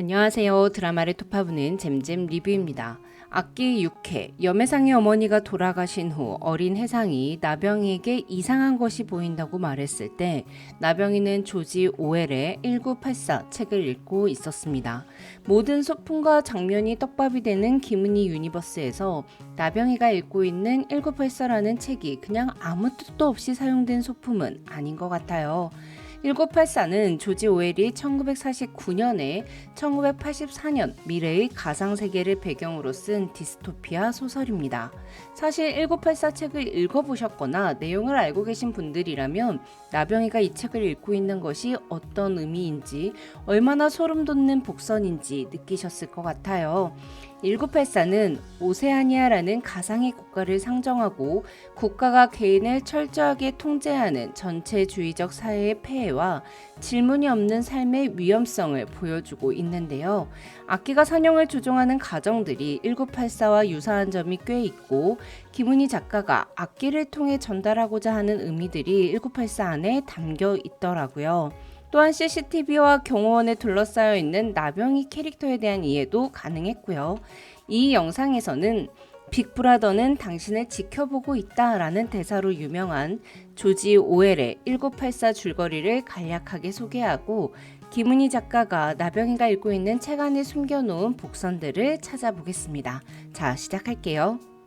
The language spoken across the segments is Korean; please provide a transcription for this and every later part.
안녕하세요. 드라마를 토파보는 잼잼 리뷰입니다. 악기 6회 염해상의 어머니가 돌아가신 후 어린 해상이 나병이에게 이상한 것이 보인다고 말했을 때 나병이는 조지 오웰의 1984 책을 읽고 있었습니다. 모든 소품과 장면이 떡밥이 되는 김은희 유니버스에서 나병이가 읽고 있는 1984라는 책이 그냥 아무 뜻도 없이 사용된 소품은 아닌 것 같아요. 1984는 조지 오웰이 1949년에 1984년 미래의 가상세계를 배경으로 쓴 디스토피아 소설입니다. 사실 1984 책을 읽어보셨거나 내용을 알고 계신 분들이라면 나병이가 이 책을 읽고 있는 것이 어떤 의미인지 얼마나 소름 돋는 복선인지 느끼셨을 것 같아요. 1984는 오세아니아라는 가상의 국가를 상정하고 국가가 개인을 철저하게 통제하는 전체주의적 사회의 폐해와 질문이 없는 삶의 위험성을 보여주고 있는데요. 악기가 선용을 조종하는 가정들이 1984와 유사한 점이 꽤 있고 김은희 작가가 악기를 통해 전달하고자 하는 의미들이 1984 안에 담겨 있더라고요. 또한 CCTV와 경호원에 둘러싸여 있는 나병이 캐릭터에 대한 이해도 가능했고요. 이 영상에서는 빅브라더는 당신을 지켜보고 있다 라는 대사로 유명한 조지 오웰의 1984 줄거리를 간략하게 소개하고 김은희 작가가 나병이가 읽고 있는 책 안에 숨겨놓은 복선들을 찾아보겠습니다. 자, 시작할게요.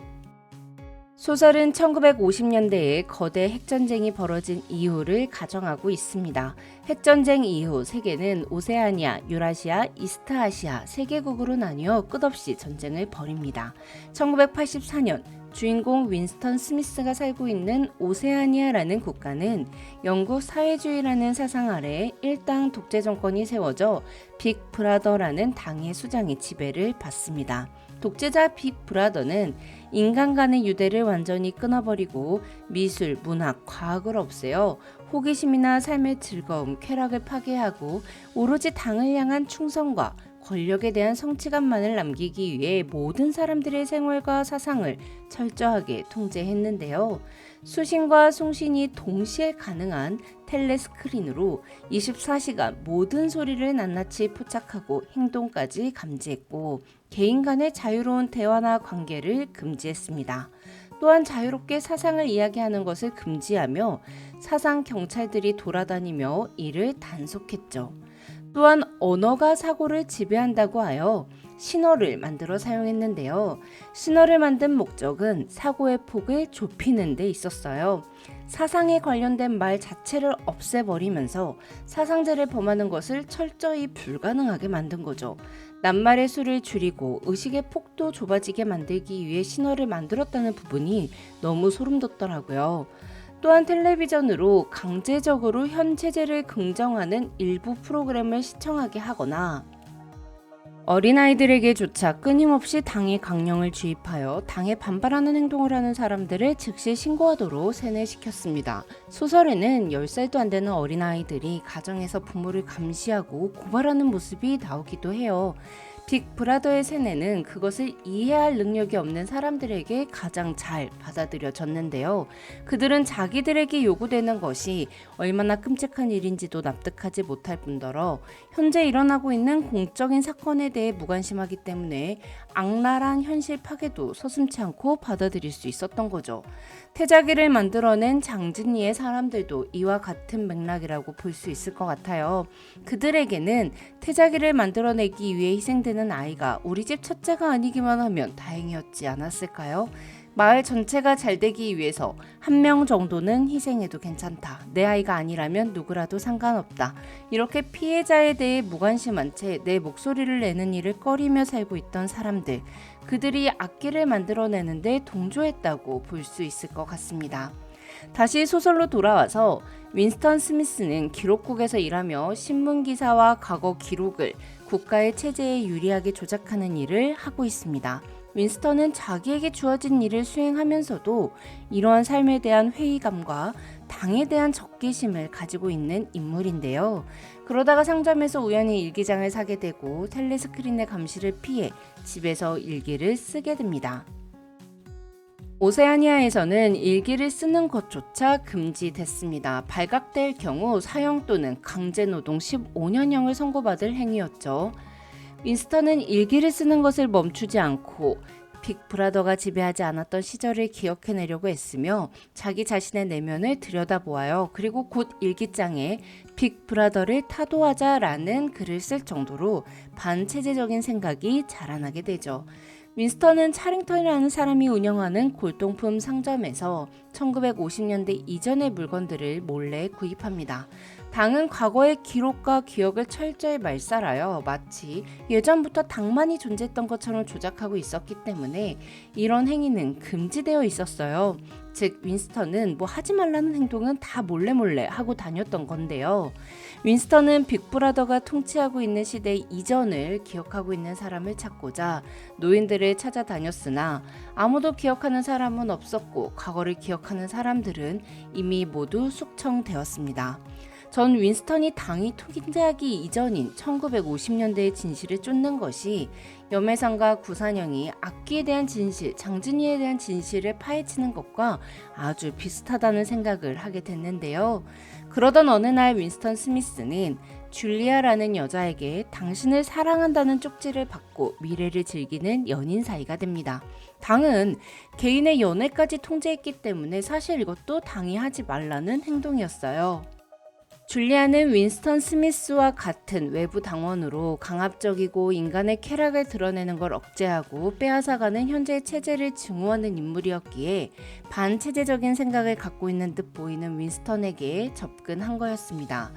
소설은 1950년대에 거대 핵전쟁이 벌어진 이후를 가정하고 있습니다. 핵전쟁 이후 세계는 오세아니아, 유라시아, 이스트아시아 세 개국으로 나뉘어 끝없이 전쟁을 벌입니다. 1984년 주인공 윈스턴 스미스가 살고 있는 오세아니아라는 국가는 영국 사회주의라는 사상 아래 일당 독재 정권이 세워져 빅 브라더라는 당의 수장의 지배를 받습니다. 독재자 빅 브라더는 인간 간의 유대를 완전히 끊어버리고 미술, 문학, 과학을 없애어 호기심이나 삶의 즐거움, 쾌락을 파괴하고 오로지 당을 향한 충성과 권력에 대한 성취감만을 남기기 위해 모든 사람들의 생활과 사상을 철저하게 통제했는데요. 수신과 송신이 동시에 가능한 텔레스크린으로 24시간 모든 소리를 낱낱이 포착하고 행동까지 감지했고 개인 간의 자유로운 대화나 관계를 금지했습니다. 또한 자유롭게 사상을 이야기하는 것을 금지하며 사상 경찰들이 돌아다니며 이를 단속했죠. 또한 언어가 사고를 지배한다고 하여 신어를 만들어 사용했는데요. 신어를 만든 목적은 사고의 폭을 좁히는 데 있었어요. 사상에 관련된 말 자체를 없애버리면서 사상제를 범하는 것을 철저히 불가능하게 만든 거죠. 낱말의 수를 줄이고 의식의 폭도 좁아지게 만들기 위해 신어를 만들었다는 부분이 너무 소름 돋더라고요. 또한 텔레비전으로 강제적으로 현 체제를 긍정하는 일부 프로그램을 시청하게 하거나 어린아이들에게조차 끊임없이 당의 강령을 주입하여 당에 반발하는 행동을 하는 사람들을 즉시 신고하도록 세뇌시켰습니다. 소설에는 10살도 안 되는 어린아이들이 가정에서 부모를 감시하고 고발하는 모습이 나오기도 해요. 빅 브라더의 세뇌는 그것을 이해할 능력이 없는 사람들에게 가장 잘 받아들여졌는데요. 그들은 자기들에게 요구되는 것이 얼마나 끔찍한 일인지도 납득하지 못할 뿐더러 현재 일어나고 있는 공적인 사건에 대해 무관심하기 때문에 악랄한 현실 파괴도 서슴지 않고 받아들일 수 있었던 거죠. 태자기를 만들어낸 장진리의 사람들도 이와 같은 맥락이라고 볼 수 있을 것 같아요. 그들에게는 태자기를 만들어내기 위해 희생되는 아이가 우리 집 첫째가 아니기만 하면 다행이었지 않았을까요? 마을 전체가 잘 되기 위해서 한 명 정도는 희생해도 괜찮다. 내 아이가 아니라면 누구라도 상관없다. 이렇게 피해자에 대해 무관심한 채 내 목소리를 내는 일을 꺼리며 살고 있던 사람들. 그들이 악기를 만들어내는데 동조했다고 볼 수 있을 것 같습니다. 다시 소설로 돌아와서 윈스턴 스미스는 기록국에서 일하며 신문 기사와 과거 기록을 국가의 체제에 유리하게 조작하는 일을 하고 있습니다. 윈스턴은 자기에게 주어진 일을 수행하면서도 이러한 삶에 대한 회의감과 당에 대한 적개심을 가지고 있는 인물인데요. 그러다가 상점에서 우연히 일기장을 사게 되고 텔레스크린의 감시를 피해 집에서 일기를 쓰게 됩니다. 오세아니아에서는 일기를 쓰는 것조차 금지됐습니다. 발각될 경우 사형 또는 강제노동 15년형을 선고받을 행위였죠. 윈스턴은 일기를 쓰는 것을 멈추지 않고 빅브라더가 지배하지 않았던 시절을 기억해내려고 애쓰며 자기 자신의 내면을 들여다보아요. 그리고 곧 일기장에 빅브라더를 타도하자라는 글을 쓸 정도로 반체제적인 생각이 자라나게 되죠. 윈스턴은 차링턴이라는 사람이 운영하는 골동품 상점에서 1950년대 이전의 물건들을 몰래 구입합니다. 당은 과거의 기록과 기억을 철저히 말살하여 마치 예전부터 당만이 존재했던 것처럼 조작하고 있었기 때문에 이런 행위는 금지되어 있었어요. 즉 윈스턴은 뭐 하지 말라는 행동은 다 몰래 몰래 하고 다녔던 건데요. 윈스턴은 빅브라더가 통치하고 있는 시대 이전을 기억하고 있는 사람을 찾고자 노인들을 찾아다녔으나 아무도 기억하는 사람은 없었고 과거를 기억 하는 사람들은 이미 모두 숙청되었습니다. 전 윈스턴이 당이 통제하기 이전인 1950년대의 진실을 쫓는 것이 염해상과 구산영이 악기에 대한 진실, 장준이에 대한 진실을 파헤치는 것과 아주 비슷하다는 생각을 하게 됐는데요. 그러던 어느 날 윈스턴 스미스는 줄리아라는 여자에게 당신을 사랑한다는 쪽지를 받고 미래를 즐기는 연인 사이가 됩니다. 당은 개인의 연애까지 통제했기 때문에 사실 이것도 당이 하지 말라는 행동이었어요. 줄리아는 윈스턴 스미스와 같은 외부 당원으로 강압적이고 인간의 쾌락을 드러내는 걸 억제하고 빼앗아가는 현재의 체제를 증오하는 인물이었기에 반체제적인 생각을 갖고 있는 듯 보이는 윈스턴에게 접근한 거였습니다.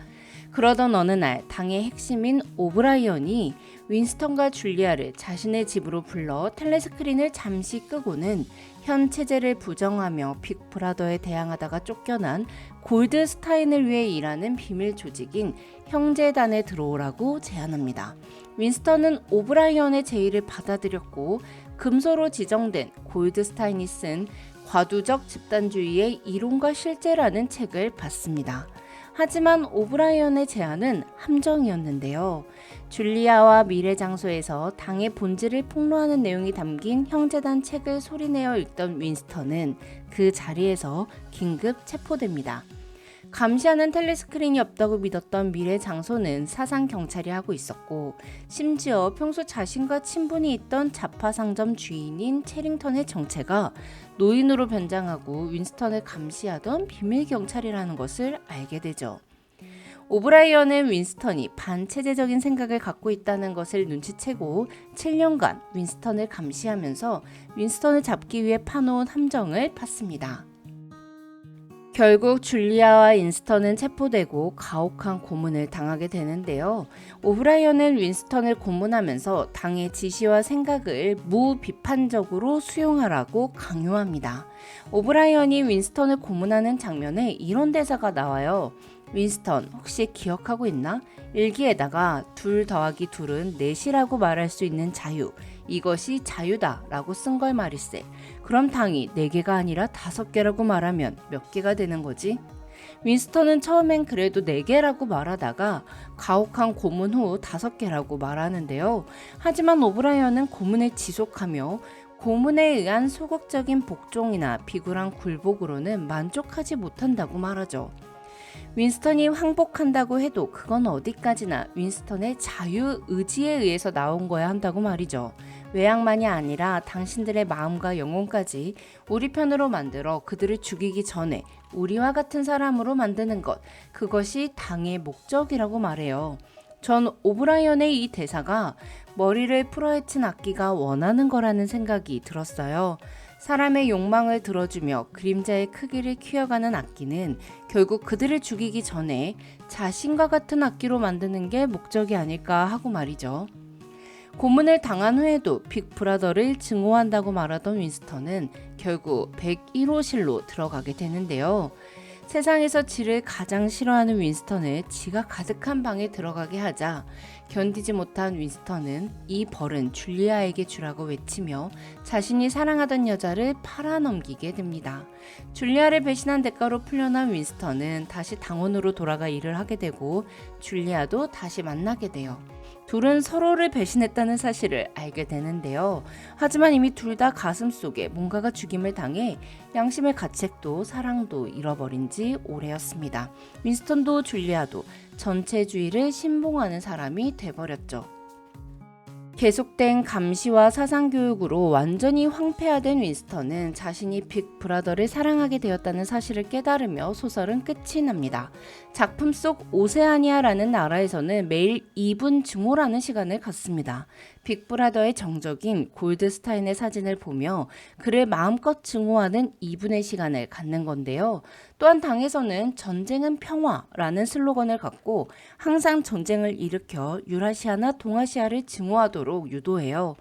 그러던 어느 날 당의 핵심인 오브라이언이 윈스턴과 줄리아를 자신의 집으로 불러 텔레스크린을 잠시 끄고는 현 체제를 부정하며 빅브라더에 대항하다가 쫓겨난 골드스타인을 위해 일하는 비밀 조직인 형제단에 들어오라고 제안합니다. 윈스턴은 오브라이언의 제의를 받아들였고 금소로 지정된 골드스타인이 쓴 과두적 집단주의의 이론과 실제라는 책을 받습니다. 하지만 오브라이언의 제안은 함정이었는데요. 줄리아와 미래 장소에서 당의 본질을 폭로하는 내용이 담긴 형제단 책을 소리내어 읽던 윈스턴은 그 자리에서 긴급 체포됩니다. 감시하는 텔레스크린이 없다고 믿었던 미래 장소는 사상 경찰이 하고 있었고 심지어 평소 자신과 친분이 있던 자파 상점 주인인 체링턴의 정체가 노인으로 변장하고 윈스턴을 감시하던 비밀 경찰이라는 것을 알게 되죠. 오브라이언은 윈스턴이 반체제적인 생각을 갖고 있다는 것을 눈치채고 7년간 윈스턴을 감시하면서 윈스턴을 잡기 위해 파놓은 함정을 팠습니다. 결국 줄리아와 인스턴은 체포되고 가혹한 고문을 당하게 되는데요. 오브라이언은 윈스턴을 고문하면서 당의 지시와 생각을 무비판적으로 수용하라고 강요합니다. 오브라이언이 윈스턴을 고문하는 장면에 이런 대사가 나와요. 윈스턴 혹시 기억하고 있나? 일기에다가 둘 더하기 둘은 넷이라고 말할 수 있는 자유. 이것이 자유다 라고 쓴 걸 말일세. 그럼 당이 4개가 아니라 5개라고 말하면 몇 개가 되는 거지? 윈스턴은 처음엔 그래도 4개라고 말하다가 가혹한 고문 후 5개라고 말하는데요. 하지만 오브라이언은 고문을 지속하며 고문에 의한 소극적인 복종이나 비굴한 굴복으로는 만족하지 못한다고 말하죠. 윈스턴이 항복한다고 해도 그건 어디까지나 윈스턴의 자유 의지에 의해서 나온 거야 한다고 말이죠. 외양만이 아니라 당신들의 마음과 영혼까지 우리 편으로 만들어 그들을 죽이기 전에 우리와 같은 사람으로 만드는 것, 그것이 당의 목적이라고 말해요. 전 오브라이언의 이 대사가 머리를 풀어헤친 악기가 원하는 거라는 생각이 들었어요. 사람의 욕망을 들어주며 그림자의 크기를 키워가는 악기는 결국 그들을 죽이기 전에 자신과 같은 악기로 만드는 게 목적이 아닐까 하고 말이죠. 고문을 당한 후에도 빅브라더를 증오한다고 말하던 윈스턴은 결국 101호실로 들어가게 되는데요. 세상에서 지를 가장 싫어하는 윈스턴을 지가 가득한 방에 들어가게 하자 견디지 못한 윈스턴은 이 벌은 줄리아에게 주라고 외치며 자신이 사랑하던 여자를 팔아넘기게 됩니다. 줄리아를 배신한 대가로 풀려난 윈스턴은 다시 당원으로 돌아가 일을 하게 되고 줄리아도 다시 만나게 돼요. 둘은 서로를 배신했다는 사실을 알게 되는데요. 하지만 이미 둘 다 가슴 속에 뭔가가 죽임을 당해 양심의 가책도 사랑도 잃어버린 지 오래였습니다. 윈스턴도 줄리아도 전체주의를 신봉하는 사람이 돼버렸죠. 계속된 감시와 사상 교육으로 완전히 황폐화된 윈스턴은 자신이 빅 브라더를 사랑하게 되었다는 사실을 깨달으며 소설은 끝이 납니다. 작품 속 오세아니아라는 나라에서는 매일 2분 증오라는 시간을 갖습니다. 빅브라더의 정적인 골드스타인의 사진을 보며 그를 마음껏 증오하는 2분의 시간을 갖는 건데요. 또한 당에서는 전쟁은 평화라는 슬로건을 갖고 항상 전쟁을 일으켜 유라시아나 동아시아를 증오하도록 유도해요.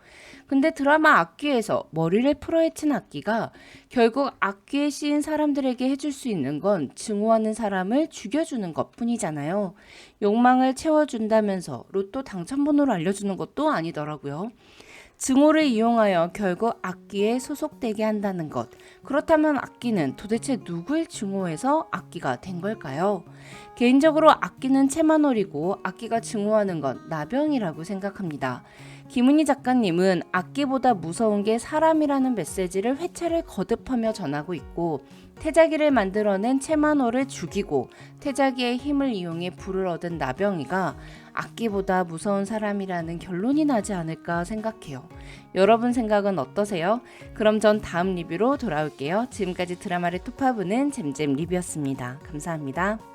근데 드라마 악귀에서 머리를 풀어헤친 악귀가 결국 악귀에 씌인 사람들에게 해줄 수 있는 건 증오하는 사람을 죽여주는 것 뿐이잖아요. 욕망을 채워준다면서 로또 당첨번호를 알려주는 것도 아니더라고요. 증오를 이용하여 결국 악기에 소속되게 한다는 것. 그렇다면 악기는 도대체 누굴 증오해서 악기가 된 걸까요? 개인적으로 악기는 채마놀이고 악기가 증오하는 건 나병이라고 생각합니다. 김은희 작가님은 악기보다 무서운 게 사람이라는 메시지를 회차를 거듭하며 전하고 있고 태자기를 만들어낸 채마노를 죽이고 태자기의 힘을 이용해 불을 얻은 나병이가 악기보다 무서운 사람이라는 결론이 나지 않을까 생각해요. 여러분 생각은 어떠세요? 그럼 전 다음 리뷰로 돌아올게요. 지금까지 드라마를 토파보는 잼잼 리뷰였습니다. 감사합니다.